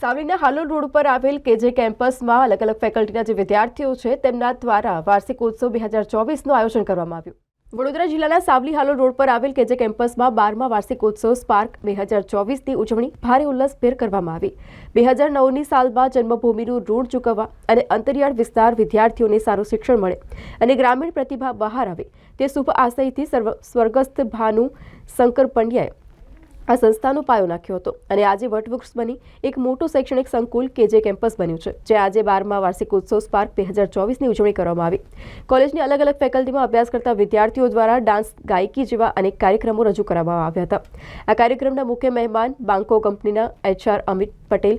સાવલીના Halol road ઉપર આવેલ કેજે કેમ્પસમાં અલગ અલગ ફેકલ્ટીના જે વિદ્યાર્થીઓ છે, તેમના દ્વારા વાર્ષિક ઉત્સવ બે હજાર ચોવીસનું આયોજન કરવામાં આવ્યું. વડોદરા જિલ્લાના સાવલી હાલોલ રોડ પર આવેલ કેજે કેમ્પસમાં બારમા વાર્ષિક ઉત્સવ સ્પાર્ક બે હજાર ચોવીસની ઉજવણી ભારે ઉલ્લાસભેર કરવામાં આવી. બે હજાર નવની સાલમાં જન્મભૂમિનું ઋણ ચૂકવવા અને અંતરિયાળ વિસ્તાર વિદ્યાર્થીઓને સારું શિક્ષણ મળે અને ગ્રામીણ પ્રતિભા બહાર આવે તે શુભ આશયથી સર્વ સ્વર્ગસ્થ ભાનુ શંકર પંડ્યાએ આ સંસ્થાનો પાયો નાખ્યો હતો અને આજે વટવૃક્ષ બની એક મોટું શૈક્ષણિક સંકુલ કે જે કેમ્પસ બન્યું છે, જે આજે બારમા વાર્ષિક ઉત્સવ સ્પાર્ક બે હજાર ચોવીસની ઉજવણી કરવામાં આવી. કોલેજની અલગ અલગ ફેકલ્ટીમાં અભ્યાસ કરતા વિદ્યાર્થીઓ દ્વારા ડાન્સ, ગાયકી જેવા અનેક કાર્યક્રમો રજૂ કરવામાં આવ્યા હતા. આ કાર્યક્રમના મુખ્ય મહેમાન બાંકો કંપનીના એચઆર અમિત પટેલ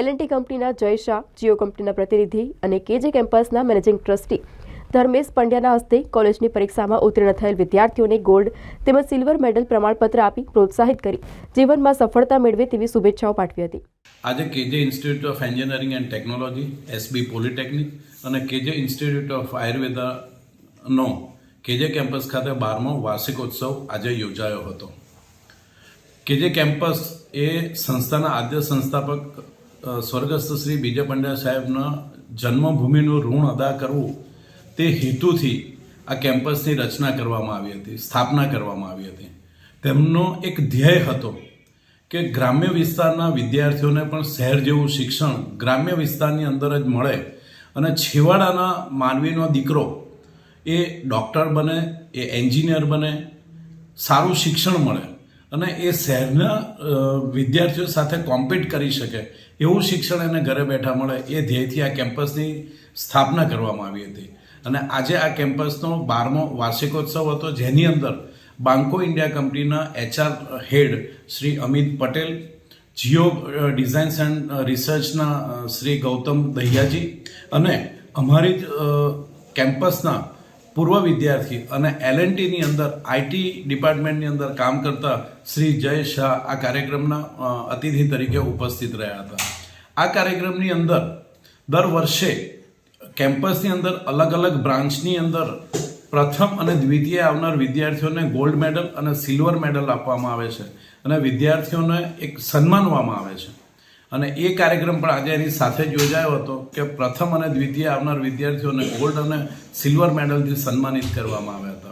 એલએનટી કંપનીના જય શાહ, જીઓ કંપનીના પ્રતિનિધિ અને કેજે કેમ્પસના મેનેજિંગ ટ્રસ્ટી ધર્મેશ પંડ્યાના હસ્તે કોલેજની પરીક્ષામાં ઉત્તીર્ણ થયેલ વિદ્યાર્થીઓને ગોલ્ડ તેમજ સિલ્વર મેડલ પ્રમાણપત્ર આપી પ્રોત્સાહિત કરી, જીવનમાં સફળતા મેળવે તેવી શુભેચ્છાઓ પાઠવી હતી. આજે KJ institute of engineering and technology SB polytechnic અને કેજે ઇન્સ્ટિટ્યૂટ ઓફ આયુર્વેદાનો કેજે કેમ્પસ ખાતે બારમો વાર્ષિકોત્સવ આજે યોજાયો હતો. કેજે કેમ્પસ એ સંસ્થાના આદ્ય સંસ્થાપક સ્વર્ગસ્થ શ્રી બીજે પંડ્યા સાહેબના જન્મભૂમિનું ઋણ અદા કરવું તે હેતુથી આ કેમ્પસની રચના કરવામાં આવી હતી, સ્થાપના કરવામાં આવી હતી. તેમનો એક ધ્યેય હતો કે ગ્રામ્ય વિસ્તારના વિદ્યાર્થીઓને પણ શહેર જેવું શિક્ષણ ગ્રામ્ય વિસ્તારની અંદર જ મળે અને છેવાડાના માનવીનો દીકરો એ ડૉક્ટર બને, એ એન્જિનિયર બને, સારું શિક્ષણ મળે અને એ શહેરના વિદ્યાર્થીઓ સાથે કોમ્પિટ કરી શકે એવું શિક્ષણ એને ઘરે બેઠા મળે એ ધ્યેયથી આ કેમ્પસની સ્થાપના કરવામાં આવી હતી. અને આજે આ કેમ્પસનો બારમો વાર્ષિકોત્સવ હતો, જેની અંદર બાંકો ઇન્ડિયા કંપનીના HR head Shri Amit Patel, Geo designs and રિસર્ચના Shri Gautam દહિયાજી અને અમારી જ કેમ્પસના પૂર્વ વિદ્યાર્થી અને એલએનટીની અંદર આઈટી ડિપાર્ટમેન્ટની અંદર કામ કરતા શ્રી જય શાહ આ કાર્યક્રમના અતિથિ તરીકે ઉપસ્થિત રહ્યા હતા. આ કાર્યક્રમની અંદર દર વર્ષે કેમ્પસની અંદર અલગ અલગ બ્રાન્ચની અંદર પ્રથમ અને દ્વિતીય આવનાર વિદ્યાર્થીઓને ગોલ્ડ મેડલ અને સિલ્વર મેડલ આપવામાં આવે છે અને વિદ્યાર્થીઓને એક સન્માનવામાં આવે છે. અને એ કાર્યક્રમ પણ આજે એની સાથે જ યોજાયો હતો કે પ્રથમ અને દ્વિતીય આવનાર વિદ્યાર્થીઓને ગોલ્ડ અને સિલ્વર મેડલથી સન્માનિત કરવામાં આવ્યા હતા.